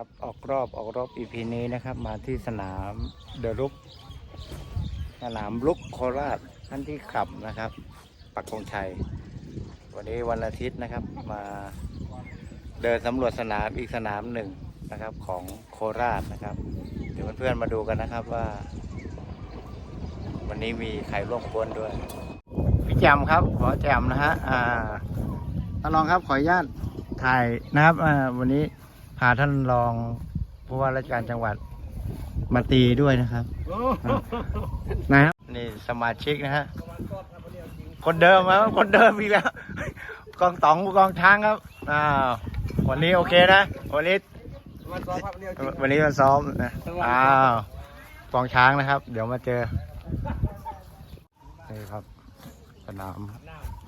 ครับออกรอบออกรอบอีพีนี้นะครับ มาที่สนามเดลุกสนามลุกโคราชท่านที่ขับนะครับ ปักธงชัย วันนี้วันอาทิตย์นะครับ มาเดินสำรวจสนามอีกสนามหนึ่งนะครับของโคราชนะครับ เดี๋ยวเพื่อนๆมาดูกันนะครับว่า วันนี้มีใครร่วมขบวนด้วยพี่แจมครับ ขอแจมนะฮะอ่าท่านรองครับขออนุญาตถ่ายนะครับวันนี้ พาท่านรองผู้ว่าราชการจังหวัดมาตีด้วยนะครับนะครับนี่สมาชิกนะฮะคนเดิมครับคนเดิมอีกแล้วกองตองผู้กองช้างครับอ้าววันนี้โอเคนะวันนี้วันซ้อมครับเรียกจริงวันนี้มาซ้อมนะอ้าวกองช้างนะครับ เดี๋ยวมาเจอนี่ครับ สนาม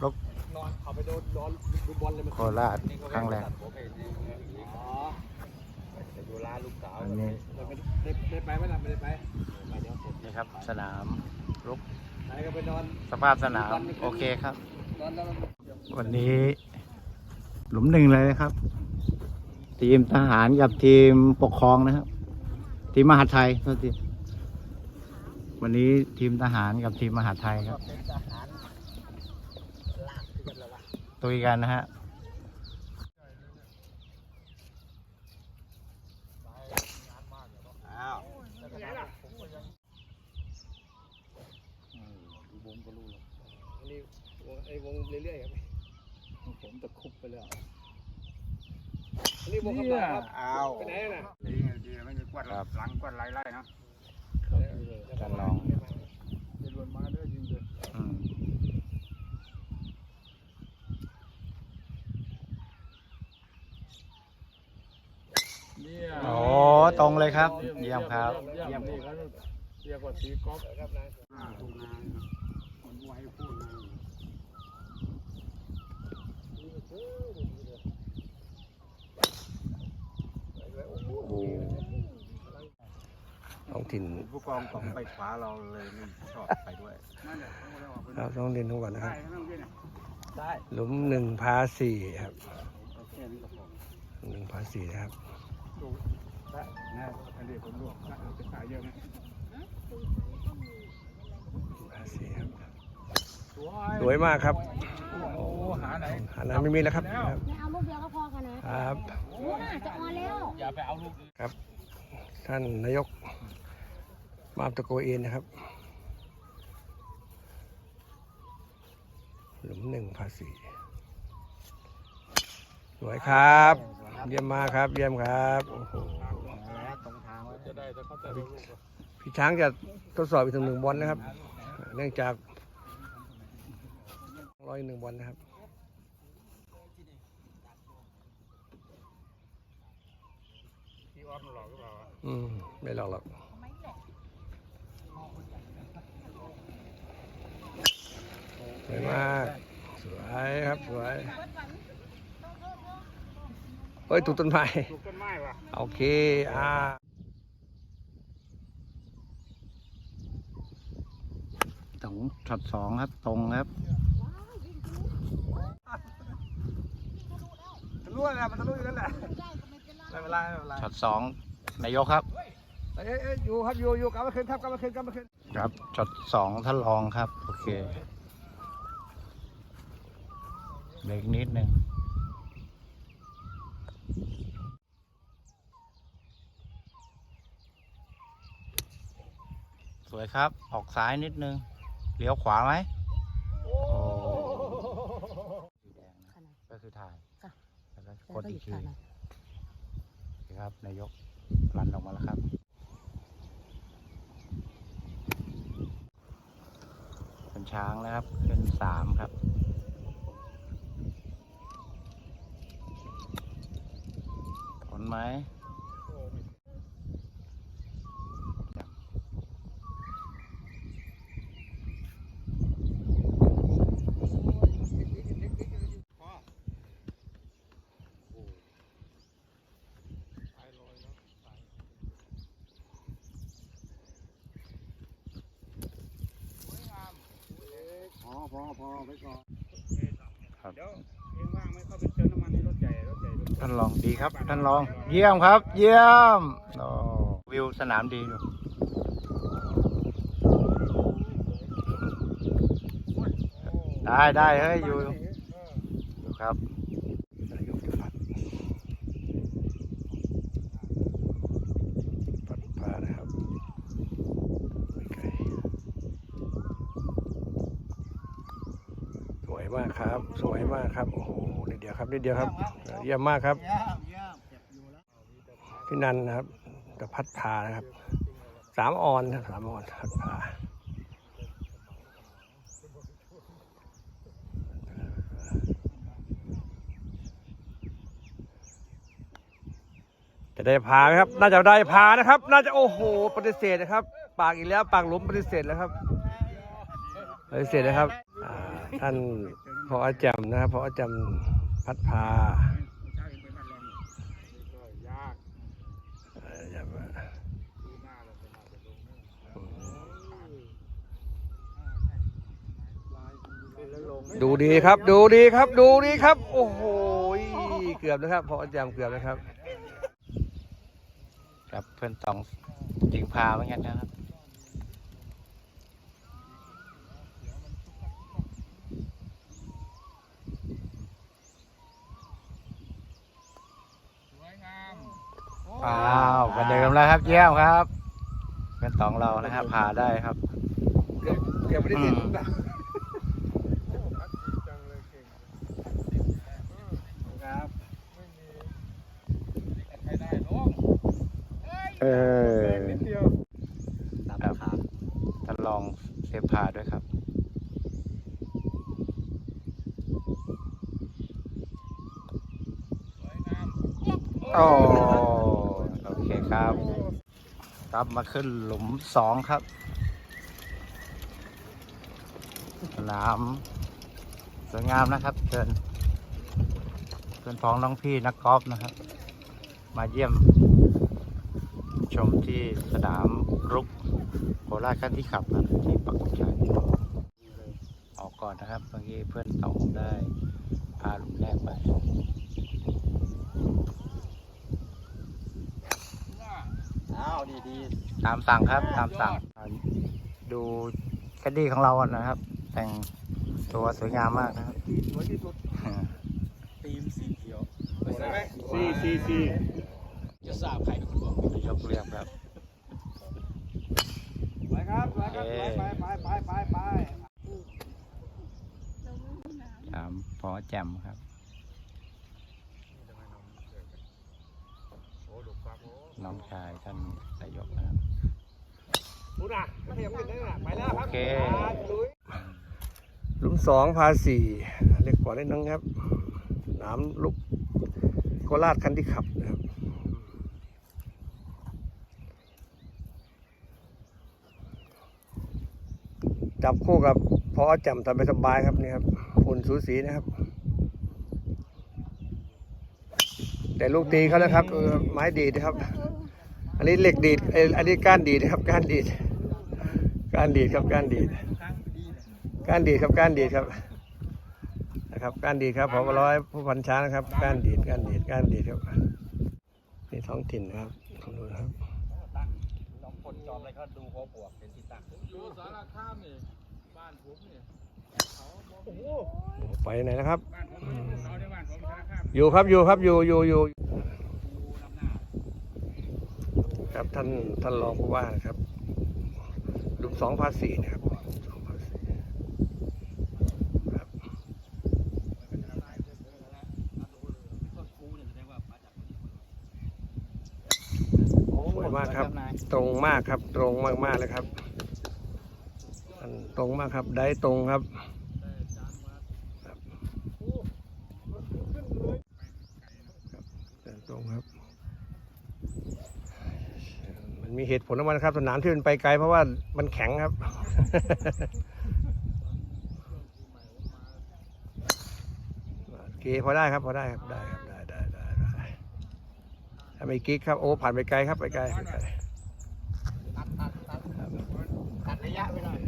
รบนอนเขาไปโดนนอนดูบอลเลยมันโคราชครั้งแรกอ๋อไปดูร้าน ลูกสาวอันนี้ไม่ได้ได้ไปไหมล่ะไม่ได้ไปไปเดี๋ยวผมนี่ครับสนามรบไหนก็ไปนอนสภาพสนามโอเคครับนอนแล้วมันวันนี้ หลุมหนึ่งเลยนะครับ ทีมทหารกับทีมปกครองนะครับ ทีมมหาดไทยโทษทีวันนี้ทีมทหารกับทีมมหาดไทยครับเป็นทหารลากที่กันแล้ววะตุยกันนะฮะ อ้าว วงก็รู้ อันนี้ว งไอ้วงเรื่อยๆครับผมตะคุบไปแล้วอันนี้วงกระเป๋าครับอ้าวไปไหนน่ะดีดีไม่มีกวาดหลังกวาดไล่ไล่เนาะการลองจะรวนมาด้วยยิงเลยอืมเนี่ยโอ้ตรงเลยครับ เยี่ยมครับ เยี่ยมนี่เขาเรียกว่าตีกอล์ฟ ครับนาย อ่าตรงนั้นคนมวยพูดนะ ท้อง ถิ่นผู้กองต้องไปขวาเราเลยไม่ชอบไปด้วยนั่นแหละครับท้องถิ่นทุกวันนะคได้รับทั้งเรื่องเนี่ยได้หลุมหนึ่งพาสี่ครับแค่นี้ก็พอหนึ่งพาสี่นะครับดูได้นะอันนี้ผมรู้นะเป็นสายเยอะนะพาสี่ครับ สวยสวยมากครับโอ้หาไหนหาน้ำไม่มีแล้วครับครับไม่เอาลูกเดียวก็พอกันนะครับลูกน่าจะออนแล้ว อย่าไปเอาลูกครับ ท่านนายก มาบตะโกเอนนะครับ หลุมหนึ่งพาสี่สวยครับ เยี่ยมมากครับ เยี่ยมครับโอ้โหพี่ช้างจะทดสอบอีกถึงหนึ่งบอลนะครับ เนื่องจากร้อยหนึ่งบอลนะครับที่ออฟหลอกหรือเปล่าอืม ไม่หรอกหรอก สวยมาก สวยครับสวยเฮ้ยถูกต้นไม้ปลูกต้นไม้ว่ะโอเคอ่าตรงช็อตสองครับตรงครับทะลุนะมันทะลุอยู่นั่นแหละไม่เป็นไรไม่เป็นไรช็อตสองนายกครับเอ้ยเอ้ยอยู่ครับอยู่อยู่กลับมาคืนครับกลับมาคืนกลับมาคืนครับช็อตสองท่านรองครับ โอเค เบรกนิดนึงสวยครับ ออกซ้ายนิดนึง เลี้ยวขวาไหมโอ้สีแดงนะก็คือถ่ายค่ะ แล้วก็แล้วกดก็หอียุกดทีถ่ายหน่อยโอเคครับ นายกรันออกมาแล้วครับ เป็นช้างนะครับขึ้นสามครับ ผล ไหมพอพอพอไว้ก่อนครับเดี๋ยวเองว่างไหมเข้าไปเติม ท่านรองดีครับ ท่านรอง เยี่ยมครับ เยี่ยมโอ้วิวสนามดีอยู่ได้ได้เฮ้ยอยู่อยู่ครับ นายกจะพัดพัดพานะครับไม่ไกลสวย มากครับ สวยมากครับ โอ้โหนิดเดียวครับนิดเดียวครับ เยี่ยมมากครับพี่นันนะครับจะพัดพานะครับ สามออนสามออนพัดพาจะได้พาไหมครับ น่าจะได้พานะครับ น่าจะโอ้โห ปฏิเสธนะครับ ปากอีกแล้ว ปากหลุมปฏิเสธแล้วครับ ปฏิเสธนะครับ ท่านพออาจำนะครับพออาจำพัดพาดูดีครับ ดูดีครับ ดูดีครับ โอ้โหเกือบนะครับพออาจำเกือบนะครับ กับเพื่อนสองยิงพาเหมือนกันนะครับ อ้าวประเดิมแล้ว ครับเยี่ยมครับเพื่อนสองเรานะครับพาได้ครับเกือบเกือบไม่ได้ติดอืมนะครับไม่มีใครได้น้องเออนิดเดียวตามครับขาท่านลองเซฟพาด้วยครับสวยงามโอ้โอเคครับ กลับมาขึ้นหลุมสองครับสนามสวยงามนะครับเชิญเพื่อนพ้องน้องพี่นักกอล์ฟนะครับ มาเยี่ยม ชมที่สนามรุกโคราชขั้นที่ขับครับที่ปักชัยออกก่อนนะครับเมื่อกี้เพื่อนสองได้พาหลุมแรกไป อ้าวดีดีตามสั่งครับ ตามสั่ง ดูแคดดี้ของเราอะนะครับ แต่งตัวสวยงามมากนะครับสวยที่สุดทีมสีเขียวใช่ไหมสี่สี่สี่จะทราบใครเป็นคนบอกนายกเรียกครับไปครับไปครับโอเคไปไปไปไปไปถามพอแจมครับ น้องชายท่านนายกนะครับดูนะไม่เห็นไม่เห็นนะไปแล้วครับโอเคลุยหลุมสองพาสี่เล็กกว่าเล็กน้องครับสนามลูกโคราชคันที่ขับนะครับจับคู่กับพอจำสบายสบายๆครับนี่ครับหุ่นสูสีนะครับ แต่ลูกตีเขานะครับเออไม้ดีดนะครับ อันนี้เหล็กดีดอันนี้ก้านดีดนะครับก้านดีดก้านดีดครับก้านดีดก้านดีดครับก้านดีดครับนะครับก้านดีดครับผมร้อยผู้พันช้างนะครับก้านดีดก้านดีดก้านดีดครับนี่ท้องถิ่นครับลองดูนะครับลองคนจอมอะไรก็ดูหัวบวกเป็นที่ตั้งดูสารคามนี่บ้านผมนี่เขาโอ้โหไปไหนนะครับอยู่ครับอยู่ครับอยู่อยู่อยู่ ครับ ท่านท่านรองผู้ว่านะครับหลุมสองภาษีนะครับสองภาษีครับสวยมากครับ ตรงมากครับ ตรงมากๆเลยครับอันตรงมากครับ ได้ตรงครับครับครับตรงครับ มันมี เหตุผลของมันครับ สนามที่มันไปไกลเพราะว่ามันแข็งครับ โอเคพอได้ครับพอได้ครับได้ครับได้ได้ได้ได้ถ้าไม่กิ๊กครับโอ้ผ่านไปไกลครับไปไกลไปไกลตัดระยะไปหน่อย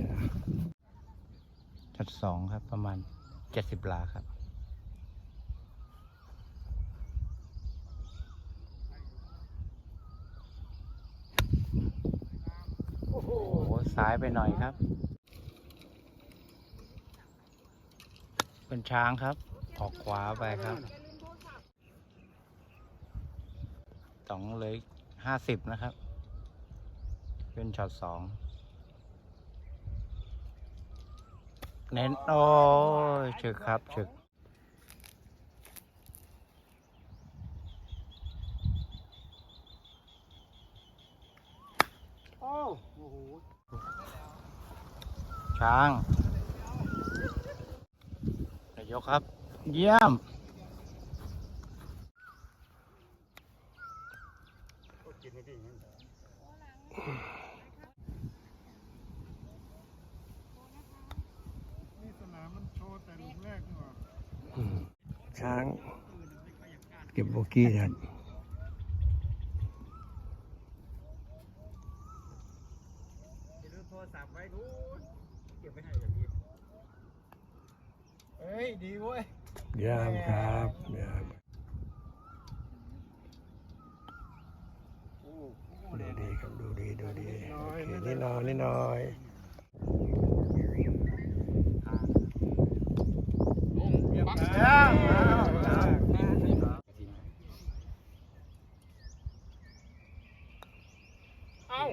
จุดสองครับประมาณเจ็ดสิบลาครับ ซ้ายไปหน่อยครับ เป็นช้างครับ ออกขวาไปครับสองเลยห้าสิบนะครับ เป็นช็อตสองเน้น โอ้ยฉึกครับฉึก โอ้โห ช้างนายกครับ เยี่ยม ช้าง เก็บโบกี้ครับ อย่าลืมโทรศัพท์ไว้นู้นเก็บไว้ให้อย่างนี้ เฮ้ยดีเว้ยเยี่ยมครับเยี่ยมดูดีครับดูดีดูดีโอเคนิดหน่อยนิดหน่อย ปัก เอ้า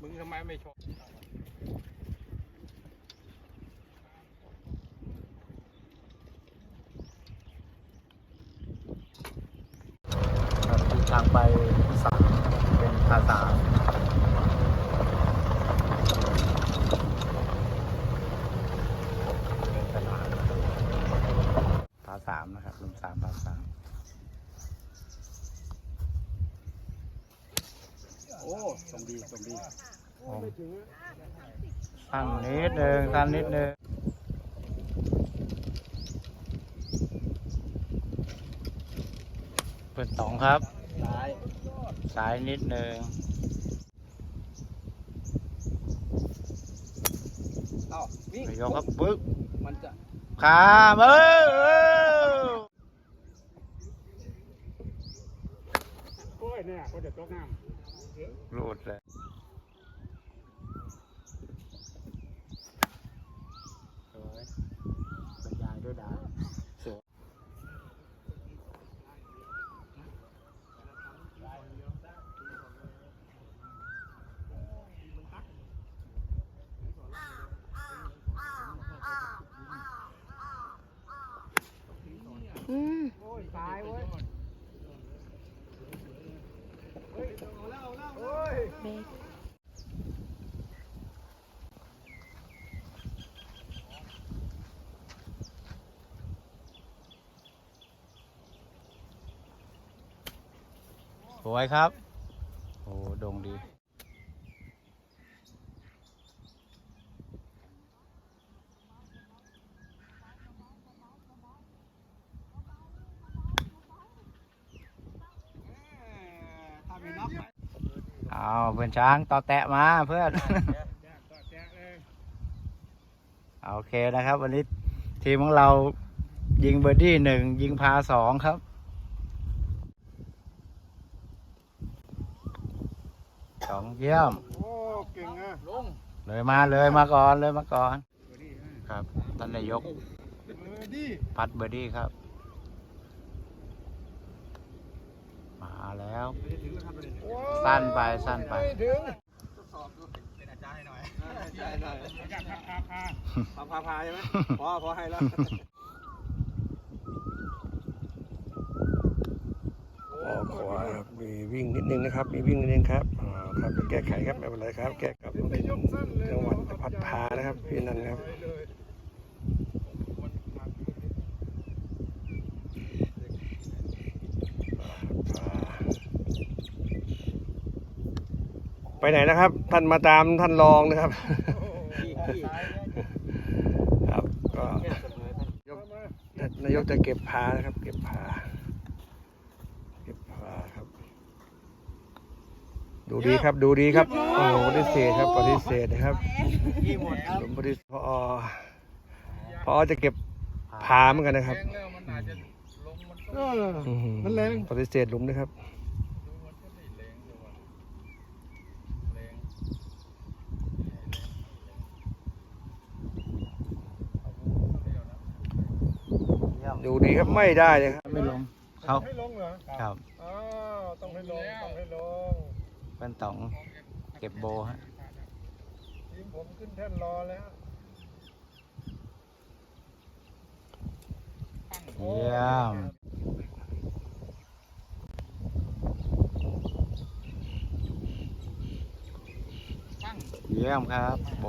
มึงทำไมไม่ชม ครับทิศทางไปสามเป็นภาษาภาสามนะครับลุมสามภาสามโอ้สมดีสมดีสั้นนิดนึงสั้นนิดนึงเปิดสองครับ สายนิดนึงเอ้าวิ่งนายกครับปึ๊กมันจะขามเออเออโอ้ยเนี่ยก็จะตกน้หลุดเลยสวยบรรยายด้วยดาสวย อืมำโอ้ยตายเว้ย เฮ้ยเอาแล้วเอาแล้วโอ้ย เบรก สวยครับ โอ้โดงดีอกไปเอาเพื่อนช้างต่อแตะมาเพื่อนโอเคนะครับ วันนี้ทีมของเรายิงเบอร์ดี้หนึ่งยิงพาสองครับ องเยี่ยม โอ้ เก่งอะลงเลยมาเลยมาก่อนเลยมาก่อน ครับท่านนายกเออดีพัดเบอร์ดี้ครับ มาแล้วโอ้สั้นไปสั้นไป ม่ถึงเป็นอาจารย์ให้หน่อยใช่หน่อยอยากพาพาพาพาพาพาใช่ไหมพอพอให้แล้ว ออกขวาครับมีวิ่งนิดนึงนะครับ มีวิ่งนิดนึงครับอ๋อ ครับเดี๋ยวแก้ไขครับไม่เป็นไรครับ แก้กับเป็นยกสั้นเลยจังหวัดพัดพานะครับ พี่นันครับไปเลยมันมาดีดิไปไหนนะครับ ท่านมาตามท่านรองนะครับขี้ขี้ครับก็แค่เสมอท่านยกนายกจะเก็บพานะครับ เก็บพา ดูดีครับดูดีครับโอ้โหปฏิเสธครับปฏิเสธนะครับยี่หมดครับผมปฏิเพอพอจะเก็บผาเหมือนกันนะครับมันแรงปฏิเสธหลุมนะครับดูดีครับไม่ได้เลยครับไม่ลงเขาไม่ลงเหรอครับอ้าต้องให้ลงต้องให้ลง ป็นต๋องเก็บโบฮะทีมผมขึ้นแท่นรอแล้วเยี่ยมเยี่ยมครับโบ